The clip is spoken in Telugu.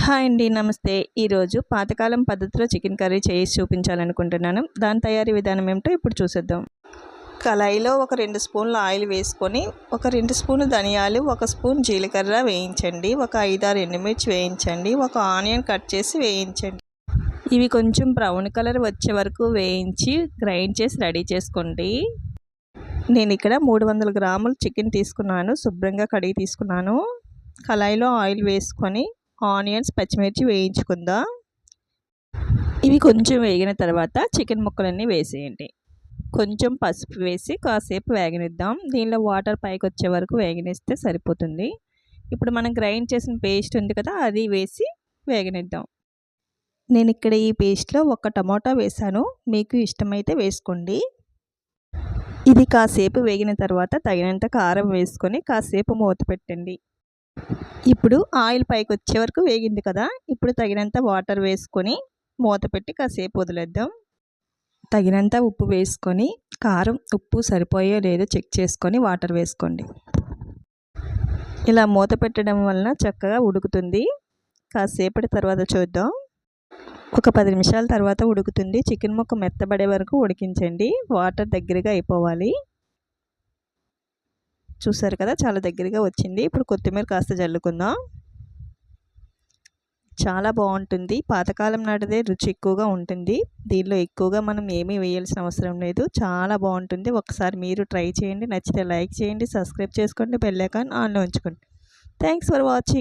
హాయ్ అండి నమస్తే. ఈరోజు పాతకాలం పద్ధతిలో చికెన్ కర్రీ చేసి చూపించాలనుకుంటున్నాను. దాని తయారీ విధానం ఏమిటో ఇప్పుడు చూసేద్దాం. కళాయిలో ఒక రెండు స్పూన్ల ఆయిల్ వేసుకొని ఒక రెండు స్పూన్లు ధనియాలు ఒక స్పూన్ జీలకర్ర వేయించండి ఒక ఐదారు ఎండుమిర్చి వేయించండి ఒక ఆనియన్ కట్ చేసి వేయించండి. ఇవి కొంచెం బ్రౌన్ కలర్ వచ్చే వరకు వేయించి గ్రైండ్ చేసి రెడీ చేసుకోండి. నేను ఇక్కడ మూడు వందల గ్రాములు చికెన్ తీసుకున్నాను శుభ్రంగా కడిగి తీసుకున్నాను. కళాయిలో ఆయిల్ వేసుకొని ఆనియన్స్ పచ్చిమిర్చి వేయించుకుందాం? ఇవి కొంచెం వేగిన తర్వాత చికెన్ ముక్కలన్నీ వేసేయండి. కొంచెం పసుపు వేసి కాసేపు వేగనిద్దాం. దీనిలో వాటర్ పైకి వచ్చే వరకు వేగనిస్తే సరిపోతుంది. ఇప్పుడు మనం గ్రైండ్ చేసిన పేస్ట్ ఉంది కదా అది వేసి వేగనిద్దాం. నేను ఇక్కడ ఈ పేస్ట్లో ఒక టమాటా వేసాను మీకు ఇష్టమైతే వేసుకోండి. ఇది కాసేపు వేగిన తర్వాత తగినంత కారం వేసుకొని కాసేపు మూత పెట్టండి. ఇప్పుడు ఆయిల్ పైకి వచ్చే వరకు వేగింది కదా ఇప్పుడు తగినంత వాటర్ వేసుకొని మూత పెట్టి కాసేపు వదిలేద్దాం. తగినంత ఉప్పు వేసుకొని కారం ఉప్పు సరిపోయో లేదో చెక్ చేసుకొని వాటర్ వేసుకోండి. ఇలా మూత పెట్టడం వలన చక్కగా ఉడుకుతుంది. కాసేపటి తర్వాత చూద్దాం. ఒక పది నిమిషాల తర్వాత ఉడుకుతుంది. చికెన్ ముక్క మెత్తబడే వరకు ఉడికించండి. వాటర్ దగ్గరగా అయిపోవాలి. చూసారు కదా చాలా దగ్గరగా వచ్చింది. ఇప్పుడు కొత్తిమీర కాస్త జల్లుకుందాం. చాలా బాగుంటుంది. పాతకాలం నాటిదే రుచి ఎక్కువగా ఉంటుంది. దీనిలో ఎక్కువగా మనం ఏమీ వేయాల్సిన అవసరం లేదు. చాలా బాగుంటుంది. ఒకసారి మీరు ట్రై చేయండి. నచ్చితే లైక్ చేయండి సబ్స్క్రైబ్ చేసుకోండి బెల్ ఐకాన్ ఆన్లో ఉంచుకోండి. Thanks for watching.